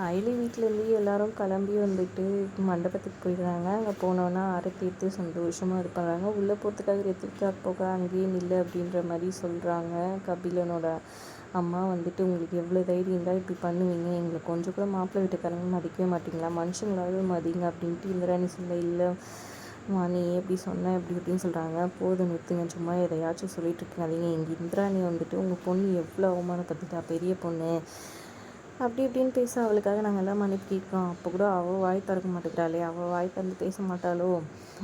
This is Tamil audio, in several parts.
அயலி வீட்டிலேருந்து எல்லாரும் கிளம்பி வந்துட்டு மண்டபத்துக்கு போயிடுறாங்க. அங்கே போனோன்னா ஆரத்தி எடுத்து சந்தோஷமாக இருப்பாங்க. உள்ளே போகிறதுக்காக எடுத்துக்கிட்டா போக அங்கேயே நில்லை அப்படின்ற மாதிரி சொல்கிறாங்க கபிலனோட அம்மா வந்துட்டு உங்களுக்கு எவ்வளோ தைரியம் இருந்தால் இப்படி பண்ணுவீங்க? எங்களை கொஞ்சம் கூட மாப்பிள்ளை வீட்டுக்காரங்க மதிக்கவே மாட்டிங்களா? மனுஷங்களாவது மதிங்க அப்படின்ட்டு இந்திராணி சொல்ல இல்லை. மா நீ எப்படி சொன்ன இப்படி இப்படின்னு சொல்கிறாங்க போதும் நிறுத்துங்க. சும்மா எதையாச்சும் சொல்லிட்டு இருக்காதீங்க. எங்கள் இந்திராணி வந்துட்டு உங்கள் பொண்ணு எவ்வளோ அவமானப்படுத்திட்டா? பெரிய பொண்ணு. அப்படி இப்படின்னு பேச அவளுக்காக நாங்கள் எல்லாம் மன்னிப்பு கேட்குறோம் அப்போ கூட அவள் வாய் திறக்க மாட்டேங்கிறாளே. அவள் வாய் திறந்து பேச மாட்டாளோ?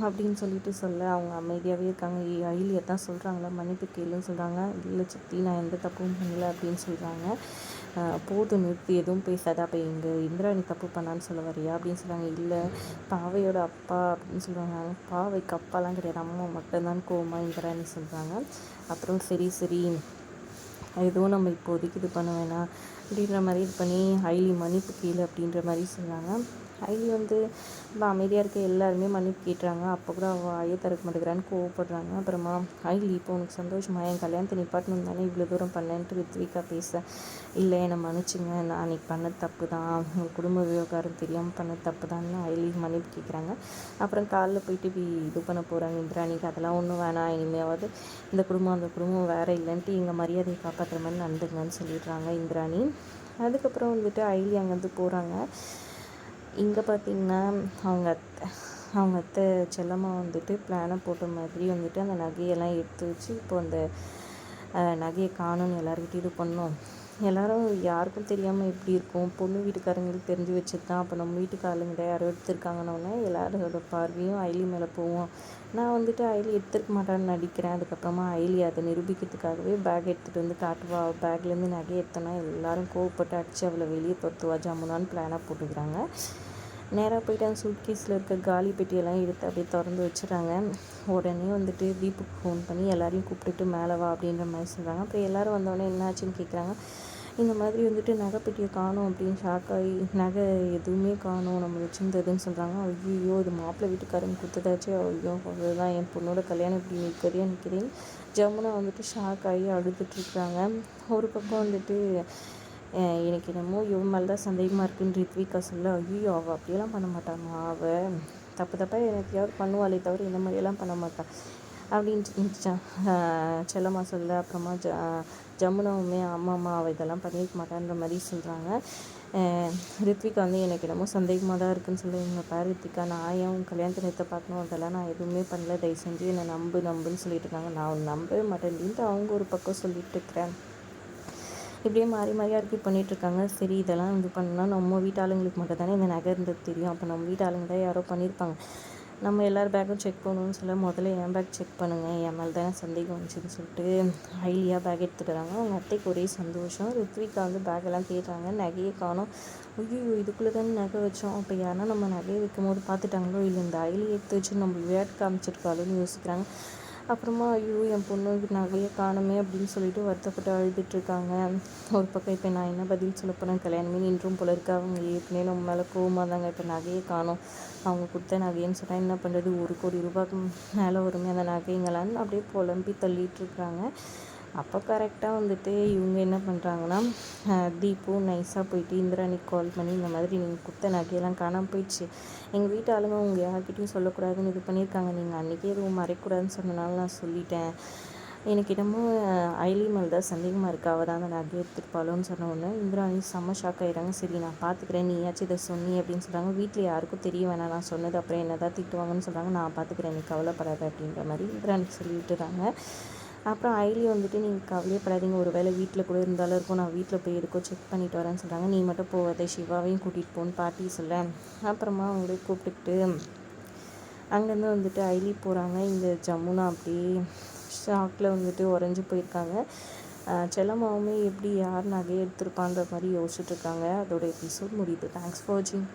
அப்படின்னு சொல்லிட்டு சொல்ல அவங்க அமைதியாகவே இருக்காங்க. அயிலியை தான் சொல்கிறாங்களா மன்னிப்பு கேளுன்னு சொல்கிறாங்க இல்லை சக்தி நான் எந்த தப்பும் பண்ணல அப்படின்னு சொல்கிறாங்க போதும் நிறுத்தி எதுவும் பேசாத. அப்போ எங்கள் இந்திராணி தப்பு பண்ணான்னு சொல்ல வரியா? அப்படின்னு சொல்கிறாங்க இல்லை பாவையோட அப்பா அப்படின்னு சொல்கிறாங்க பாவைக்கு அப்பாலாம் கிடையாது. அம்மா மட்டும்தான் கோமா இந்திராணி சொல்கிறாங்க அப்புறம் சரி சரி. எதுவும் நம்ம இப்போதைக்கு இது பண்ண வேணாம் அப்படின்ற மாதிரி இது பண்ணி ஹைலி மன்னிப்பு கீழே அப்படின்ற மாதிரி சொன்னாங்க. ஹைலி வந்து ரொம்ப அமைதியாக இருக்க எல்லாருமே மன்னிப்பு கேட்டுறாங்க. அப்போ கூட அவள் ஐயே தரக்க மாட்டேங்கிறான்னு கோவப்படுறாங்க. அப்புறமா ஹைலி இப்போ உனக்கு சந்தோஷமா? என் கல்யாணத்தை நிப்பாட்டணும் தானே இவ்வளோ தூரம் பண்ணேன்ட்டு ரித்விகா பேச. இல்லை என்னை மன்னிச்சுங்க. நான் அன்றைக்கி பண்ண தப்பு தான். உங்கள் குடும்ப விவகாரம் தெரியாமல் பண்ண தப்பு தான்னு ஹைலி மன்னிப்பு கேட்குறாங்க அப்புறம் காலைல போயிட்டு இது பண்ண போகிறாங்க இந்திராணிக்கு. அதெல்லாம் ஒன்றும் வேணாம். இனிமேவாவது இந்த குடும்பம் அந்த குடும்பம் வேறு இல்லைன்ட்டு எங்கள் மரியாதையை காப்பாற்றுற மாதிரி நடந்துங்கன்னு சொல்லிடுறாங்க இந்திராணி. அதுக்கப்புறம் வந்துட்டு ஐலி அங்கேருந்து போகிறாங்க இங்கே பார்த்திங்கன்னா அவங்க அத்தை அவங்க அத்தை செல்லம்மா வந்துட்டு பிளானை போட்ட மாதிரி வந்துட்டு அந்த நகையெல்லாம் எடுத்து வச்சு இப்போ அந்த நகையை காணும்னு எல்லாருக்கிட்டையும் இது பண்ணோம். எல்லோரும் யாருக்கும் தெரியாமல் எப்படி இருக்கும்? பொண்ணு வீட்டுக்காரங்களுக்கு தெரிஞ்சு வச்சுட்டு தான். அப்போ நம்ம வீட்டுக்காரங்கள யாரோ எடுத்திருக்காங்கன்னொன்னே எல்லாரோட பார்வையும் ஐலி மேலே போவோம் நான் வந்துட்டு ஐலி எடுத்துருக்க மாட்டான்னு நடிக்கிறேன். அதுக்கப்புறமா ஐலி அதை நிரூபிக்கிறதுக்காகவே பேக் எடுத்துகிட்டு வந்து காட்டுவா. பேக்லேருந்து நகை எடுத்தோன்னா எல்லோரும் கோவப்பட்டு அடித்து அவளை வெளியே துரத்துவா. ஜாமுனான்னு பிளானாக போட்டுக்கிறாங்க. நேராக போயிட்டு அந்த சூட்கேஸில் இருக்க காலி பெட்டியெல்லாம் எடுத்து அப்படியே திறந்து வச்சுறாங்க உடனே வந்துட்டு தீபுக்கு ஃபோன் பண்ணி எல்லாரையும் கூப்பிட்டுட்டு மேலே வா அப்படின்ற மாதிரி சொல்கிறாங்க அப்புறம் எல்லோரும் வந்தோடனே என்னாச்சுன்னு கேட்குறாங்க இந்த மாதிரி வந்துட்டு நகைப்பெட்டியை காணும் அப்படின்னு ஷாக் ஆகி நகை எதுவுமே காணும் நம்ம வச்சுருந்ததுன்னு சொல்கிறாங்க ஐயோ இது மாப்பிள்ளை வீட்டுக்காரங்க கொடுத்ததாச்சே. ஐயோ அதுதான் என் பொண்ணோட கல்யாணம் இப்படி நிற்கிறே நிற்கிறேன் ஜமுனா வந்துட்டு ஷாக் ஆகி அழுதுட்ருக்குறாங்க ஒரு பக்கம் வந்துட்டு எனக்கு என்னமோ இவன் மேலே தான் சந்தேகமாக இருக்குன்னு ரித்விகா சொல்ல ஐயோ அவள் அப்படியெல்லாம் பண்ண மாட்டாங்க அவள் தப்பு தப்பாக எனக்கு பண்ணுவாளே தவிர இந்த மாதிரியெல்லாம் பண்ண மாட்டாள் அப்படின்ட்டு செல்லம்மா சொல்ல அப்புறமா ஜ ஜமுனாவுமே அம்மா அம்மா அவள் இதெல்லாம் பண்ணியிருக்க மாட்டான்ற மாதிரி சொல்கிறாங்க ரித்விகா வந்து எனக்கு என்னமோ சந்தேகமாக தான் இருக்குன்னு சொல்லி எங்கள் பேர் ரித்விகா நான் ஏன் கல்யாணத்தை நிறுத்த பார்க்கணும்? அதெல்லாம் நான் எதுவுமே பண்ணல தயவு செஞ்சு என்னை நம்பு நம்புன்னு சொல்லிட்டு இருக்காங்க. நான் நம்பவே மாட்டேன்ட்டு அவங்க ஒரு பக்கம் சொல்லிட்டு இருக்கிறேன் இப்படியே மாறி மாறி ஆர்கியூ பண்ணிகிட்ருக்காங்க சரி இதெல்லாம் இது பண்ணால் நம்ம வீட்டு ஆளுங்களுக்கு மட்டும் தானே இந்த நகை இருந்தது தெரியும். அப்போ நம்ம வீட்டு ஆளுங்க தான் யாரோ பண்ணியிருப்பாங்க நம்ம எல்லார் பேக்கும் செக் பண்ணணும்னு சொல்ல முதல்ல என் பேக் செக் பண்ணுங்கள் என் மேலே தானே சந்தேகம் வந்துச்சுன்னு சொல்லிட்டு ஹைலியாக பேக் எடுத்துகிட்டு வராங்க அவங்க அத்தைக்கு ஒரே சந்தோஷம். ரித்விகா வந்து பேக்கெல்லாம் தேடுறாங்க. நகையை காணும். ஐயோ இதுக்குள்ளே தானே நகை வச்சோம். அப்போ யாரா நம்ம நகையை வைக்கும் போது பார்த்துட்டாங்களோ இல்லை இந்த ஐலி எடுத்து வச்சு நம்ம விளையாட்டு காமிச்சிருக்காளோன்னு யோசிக்கிறாங்க. அப்புறமா ஐயோ என் பொண்ணு நகையை காணுமே அப்படின்னு சொல்லிட்டு வருத்தப்பட்டு அழுதுட்ருக்காங்க ஒரு பக்கம் இப்போ நான் என்ன பதில் சொல்ல போகிறேன் கல்யாணமே நின்றும் போல இருக்கு. அவங்க ஏற்கனவே நம்ம மேலே கோவமாக தாங்க இப்போ நகையை காணும். அவங்க கொடுத்த நகைன்னு சொன்னால் என்ன பண்ணுறது ஒரு கோடி ரூபாய்க்கு மேலே வருமே. அந்த நகைங்களான்னு அப்படியே புலம்பி தள்ளிகிட்ருக்குறாங்க அப்போ கரெக்டாக வந்துட்டு இவங்க என்ன பண்ணுறாங்கன்னா தீபு நைஸாக போயிட்டு இந்திராணிக்கு கால் பண்ணி இந்த மாதிரி நீங்கள் கொடுத்த நகையெல்லாம் காணாமல் போயிடுச்சு. எங்கள் வீட்டு ஆளுங்க உங்கள் யார்கிட்டையும் சொல்லக்கூடாதுன்னு இது பண்ணியிருக்காங்க. நீங்கள் அன்றைக்கே எதுவும் மறைக்கூடாதுன்னு சொன்னனால நான் சொல்லிட்டேன். எனக்கு என்னமோ ஐலி மேல் தான் சந்தேகமாக இருக்கா. அவள் தான் அந்த நகை எடுத்துருப்பாளோன்னு சொன்ன உடனே இந்திராணி செம்ம ஷாக் ஆகிடுறாங்க சரி நான் பார்த்துக்கிறேன் நீயாச்சும் இதை சொன்னி அப்படின்னு சொல்கிறாங்க வீட்டில் யாருக்கும் தெரிய வேணாம். நான் சொன்னது அப்புறம் என்ன தான் திட்டுவாங்கன்னு சொல்கிறாங்க நான் பார்த்துக்கிறேன் நீ கவலைப்படாத அப்படின்ற மாதிரி இந்திராணி சொல்லிவிட்டுறாங்க அப்புறம் ஐலி வந்துட்டு நீங்கள் கவலையப்படாதீங்க. ஒரு வேளை வீட்டில் கூட இருந்தாலும் இருக்கும். நான் வீட்டில் போய் எதுக்கோ செக் பண்ணிட்டு வரேன்னு சொல்கிறாங்க நீ மட்டும் போவதே சிவாவையும் கூட்டிகிட்டு போன்னு பாட்டி சொல்ல. அப்புறமா அவங்களே கூப்பிட்டுக்கிட்டு அங்கேருந்து வந்துட்டு ஐலி போகிறாங்க இந்த ஜமுனா அப்படியே ஷாக்கில் வந்துட்டு உறைஞ்சி போயிருக்காங்க. செல்லமாவுமே எப்படி யார் நகையை எடுத்திருப்பான்ற மாதிரி யோசிச்சுட்ருக்காங்க அதோட எபிசோட் முடியுது. தேங்க்ஸ் ஃபார் வாட்சிங்